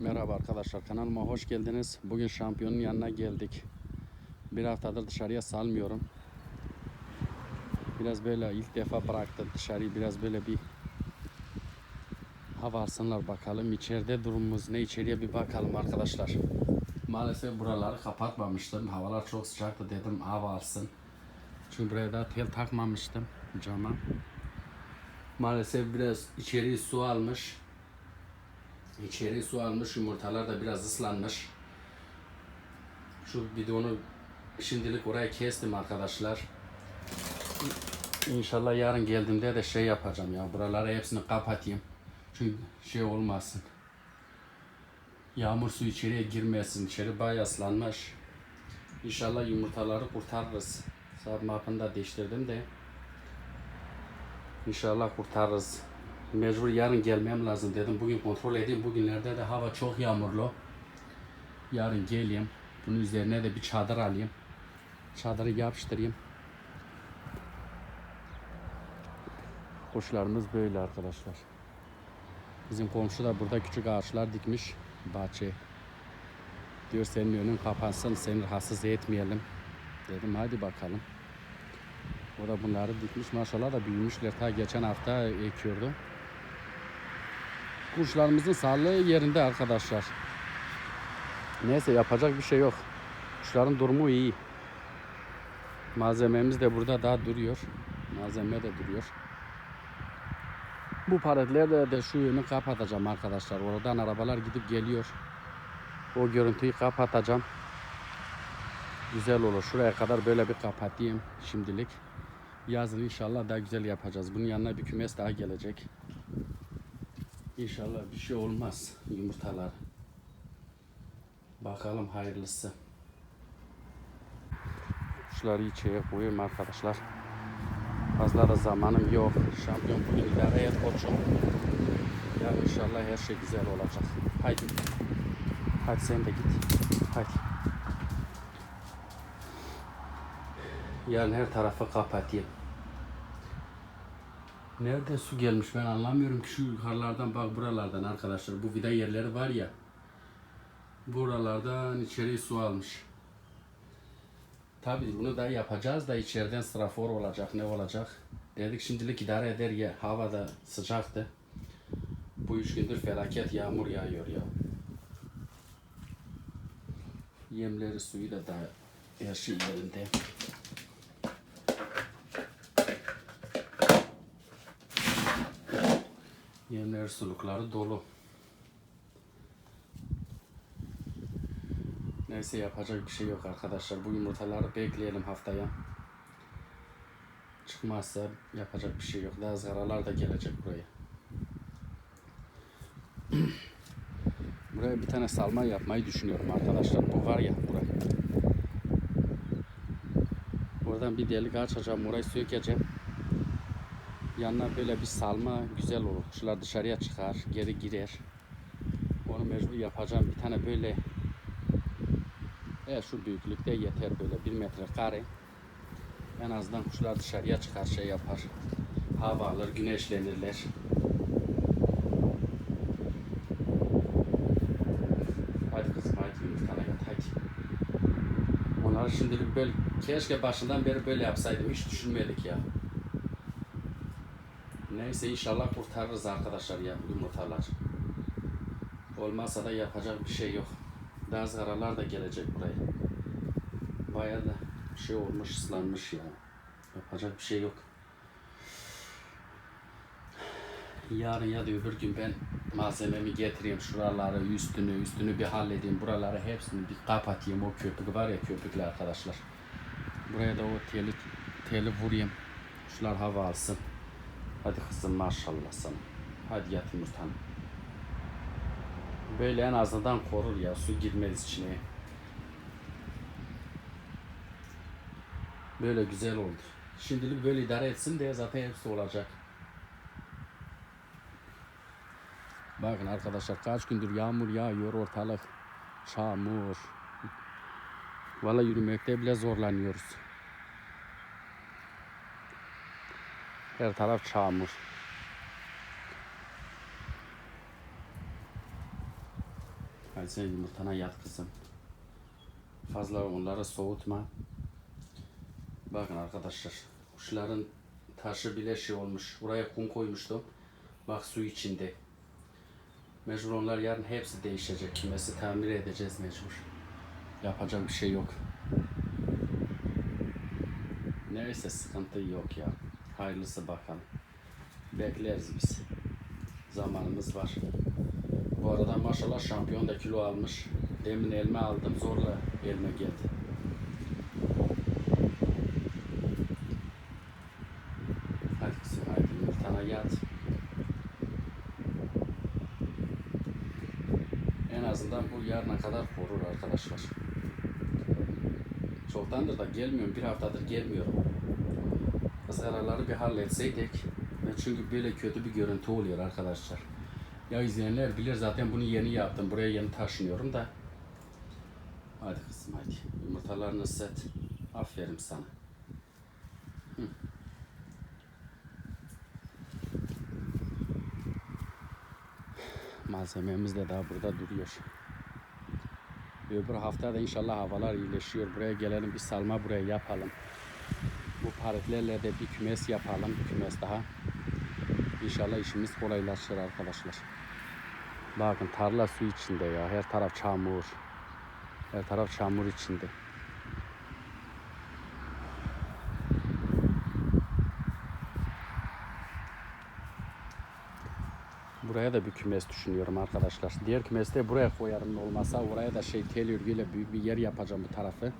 Merhaba arkadaşlar kanalıma hoş geldiniz. Bugün şampiyonun yanına geldik. Bir haftadır dışarıya salmıyorum. Biraz böyle ilk defa bıraktım dışarıyı biraz böyle bir hava alsınlar bakalım. İçeride durumumuz ne içeriye bir bakalım arkadaşlar. Maalesef buraları kapatmamıştım. Havalar çok sıcaktı dedim hava alsın. Çünkü buraya da tel takmamıştım cama. Maalesef biraz içeriği su almış. İçeri su almış, yumurtalar da biraz ıslanmış. Şu bidonu şimdilik oraya kestim arkadaşlar. İnşallah yarın geldiğimde de şey yapacağım ya. Buraları hepsini kapatayım. Çünkü şey olmasın. Yağmur su içeriye girmesin. İçeri bayağı ıslanmış. İnşallah yumurtaları kurtarırız. Saat mapını da değiştirdim de. İnşallah kurtarırız. Mecbur yarın gelmem lazım dedim. Bugün kontrol edeyim. Bugünlerde de hava çok yağmurlu. Yarın geleyim. Bunun üzerine de bir çadır alayım. Çadırı yapıştırayım. Kuşlarımız böyle arkadaşlar. Bizim komşu da burada küçük ağaçlar dikmiş. Bahçe. Diyor senin önün kapansın, seni rahatsız etmeyelim. Dedim hadi bakalım. O da bunları dikmiş. Maşallah da büyümüşler. Ta geçen hafta ekiyordu. Kuşlarımızın sağlığı yerinde arkadaşlar. Neyse yapacak bir şey yok. Kuşların durumu iyi. Malzememiz de burada daha duruyor. Malzeme de duruyor. Bu paletlerle de şu yönü kapatacağım arkadaşlar. Oradan arabalar gidip geliyor. O görüntüyü kapatacağım. Güzel olur. Şuraya kadar böyle bir kapatayım şimdilik. Yazın inşallah daha güzel yapacağız. Bunun yanına bir kümes daha gelecek. İnşallah bir şey olmaz yumurtalar. Bakalım hayırlısı. Kuşları içeri koyayım arkadaşlar. Fazla da zamanım yok. Şampiyon bugün idare et koçum. Ya inşallah her şey güzel olacak. Haydi. Hadi sen de git. Hadi. Yarın her tarafı kapatayım. Nerede su gelmiş ben anlamıyorum ki şu yukarılardan bak buralardan arkadaşlar bu vida yerleri var ya buralardan içeri su almış. Tabii bunu da yapacağız da içeriden strafor olacak ne olacak. Dedik şimdilik idare eder ya hava da sıcaktı. Bu üç gündür felaket yağmur yağıyor ya. Yemleri suyu da daha her şey yerinde. Yemler sulukları dolu. Neyse yapacak bir şey yok arkadaşlar. Bu yumurtaları bekleyelim haftaya. Çıkmazsa yapacak bir şey yok. Daha zaralar da gelecek buraya. buraya bir tane salma yapmayı düşünüyorum arkadaşlar. Bu var ya buraya. Buradan bir delik açacağım. Orayı sökeceğim. Yanına böyle bir salma güzel olur. Kuşlar dışarıya çıkar, geri girer. Onu mecbur yapacağım. Bir tane böyle Evet şu büyüklükte yeter böyle bir metre kare. En azından kuşlar dışarıya çıkar şey yapar. Hava alır, güneşlenirler. Hadi kızım hadi yumurtana yat hadi. Onları şimdilik böyle keşke başından beri böyle yapsaydım hiç düşünmedik ya. Neyse inşallah kurtarırız arkadaşlar ya yumurtalar. Olmazsa da yapacak bir şey yok. Daha zaralar da gelecek buraya. Bayağı da şey olmuş ıslanmış ya. Yapacak bir şey yok. Yarın ya da öbür gün ben malzememi getireyim şuraları üstünü üstünü bir halledeyim buraları hepsini bir kapatayım o köpük var ya köpükle arkadaşlar buraya da o teli teli vurayım şular hava alsın hadi kızım maşallah sana. Hadi yat yumurtanı. Böyle en azından korur ya su girmez içine. Böyle güzel oldu. Şimdilik böyle idare etsin diye zaten hepsi olacak. Bakın arkadaşlar kaç gündür yağmur yağıyor ortalık çamur. Valla yürümekte bile zorlanıyoruz. Her taraf çamur. Hadi sen yumurtana yat kızım. Fazla onları soğutma. Bakın arkadaşlar. Kuşların taşı bile şey olmuş. Buraya kum koymuştum. Bak su içinde. Mecbur onlar yarın hepsi değişecek. Kimesi tamir edeceğiz mecbur. Yapacak bir şey yok. Neyse sıkıntı yok ya. Hayırlısı bakalım. Bekleriz biz. Zamanımız var. Bu arada maşallah şampiyon da kilo almış. Demin elma aldım zorla elma geldi. Hadi kızım yat. En azından bu yarına kadar korur arkadaşlar. Çoktandır da gelmiyorum. Bir haftadır gelmiyorum. Izgaraları bir halletseydik. Ve çünkü böyle kötü bir görüntü oluyor arkadaşlar. Ya izleyenler bilir zaten bunu yeni yaptım. Buraya yeni taşınıyorum da. Hadi kızım hadi. Yumurtalarını set. Aferin sana. Malzememiz de daha burada duruyor. Öbür hafta da inşallah havalar iyileşiyor. Buraya gelelim bir salma buraya yapalım. Paletlerle de bir kümes yapalım. Bir kümes daha. İnşallah işimiz kolaylaşır arkadaşlar. Bakın tarla su içinde ya. Her taraf çamur. Her taraf çamur içinde. Buraya da bir kümes düşünüyorum arkadaşlar. Diğer kümesi de buraya koyarım olmazsa oraya da şey tel örgüyle büyük bir yer yapacağım bu tarafı.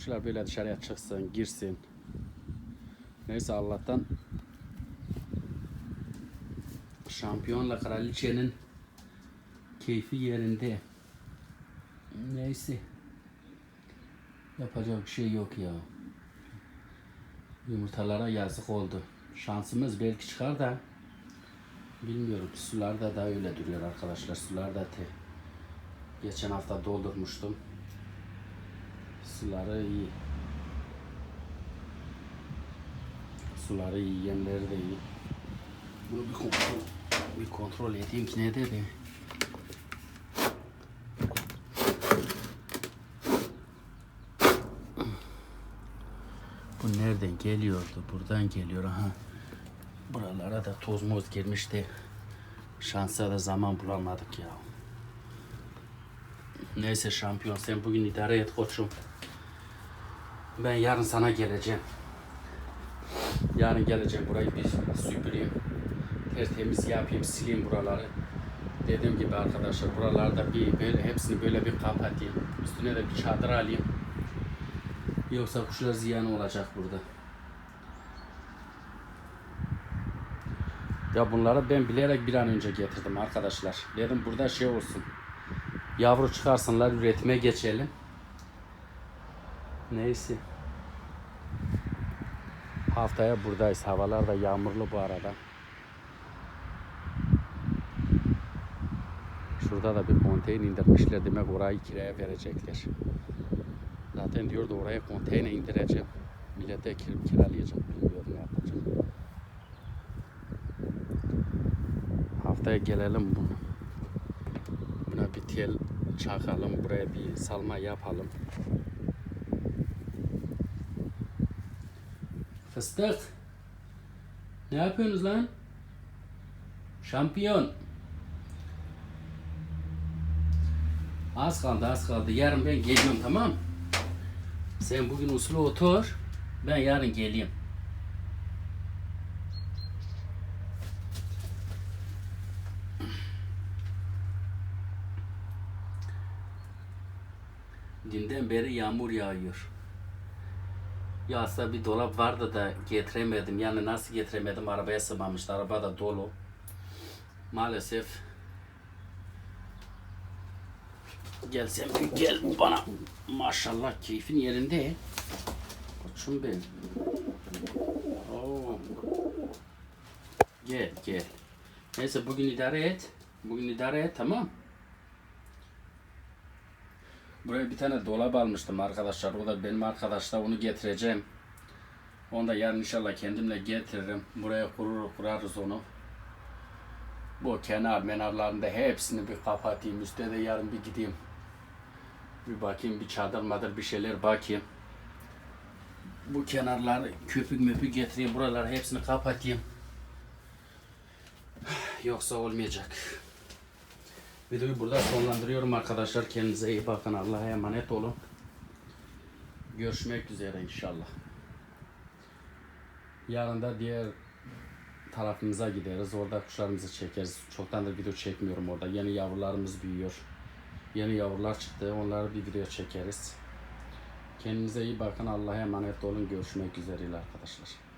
Kuşlar böyle dışarıya çıksın, girsin. Neyse Allah'tan şampiyonla kraliçenin keyfi yerinde. Neyse. Yapacak bir şey yok ya. Yumurtalara yazık oldu. Şansımız belki çıkar da bilmiyorum. Sularda da öyle duruyor arkadaşlar. Sularda te. Geçen hafta doldurmuştum. Suları iyi. Suları iyi, yemleri de iyi. Bunu bir kontrol, bir kontrol edeyim ki ne dedi. Bu nereden geliyordu? Buradan geliyor ha. Buralara da toz moz girmişti. Şansa da zaman bulamadık ya. Neyse şampiyon sen bugün idare et koçum. Ben yarın sana geleceğim. Yarın geleceğim burayı bir süpüreyim. Tertemiz yapayım, sileyim buraları. Dediğim gibi arkadaşlar buralarda bir böyle hepsini böyle bir kapatayım. Üstüne de bir çadır alayım. Yoksa kuşlar ziyan olacak burada. Ya bunları ben bilerek bir an önce getirdim arkadaşlar. Dedim burada şey olsun. Yavru çıkarsınlar üretime geçelim. Neyse. Haftaya buradayız. Havalar da yağmurlu bu arada. Şurada da bir konteyner indirmişler. Demek orayı kiraya verecekler. Zaten diyordu oraya konteyner indireceğim. Millete kir kiralayacağım. Bilmiyorum ne yapacağım. Haftaya gelelim bunu. Buna bir tel çakalım. Buraya bir salma yapalım. Fıstık. Ne yapıyorsunuz lan? Şampiyon. Az kaldı az kaldı. Yarın ben geliyorum tamam Sen bugün usulü otur. Ben yarın geleyim. Dünden beri yağmur yağıyor. Yağsa bir dolap vardı da getiremedim. Yani nasıl getiremedim arabaya sığmamıştı. Araba da dolu. Maalesef Gel sen bir gel bana. Maşallah keyfin yerinde. Koçum benim. Gel gel. Neyse bugün idare et. Bugün idare et tamam. Buraya bir tane dolap almıştım arkadaşlar. O da benim arkadaşlar onu getireceğim. Onu da yarın inşallah kendimle getiririm. Buraya kurur kurarız onu. Bu kenar menarlarında hepsini bir kapatayım. Üste de yarın bir gideyim. Bir bakayım bir çadır madır bir şeyler bakayım. Bu kenarları köpük möpük getireyim. Buraları hepsini kapatayım. Yoksa olmayacak. Videoyu burada sonlandırıyorum arkadaşlar. Kendinize iyi bakın. Allah'a emanet olun. Görüşmek üzere inşallah. Yarın da diğer tarafımıza gideriz. Orada kuşlarımızı çekeriz. Çoktandır video çekmiyorum orada. Yeni yavrularımız büyüyor. Yeni yavrular çıktı. Onları bir video çekeriz. Kendinize iyi bakın. Allah'a emanet olun. Görüşmek üzere arkadaşlar.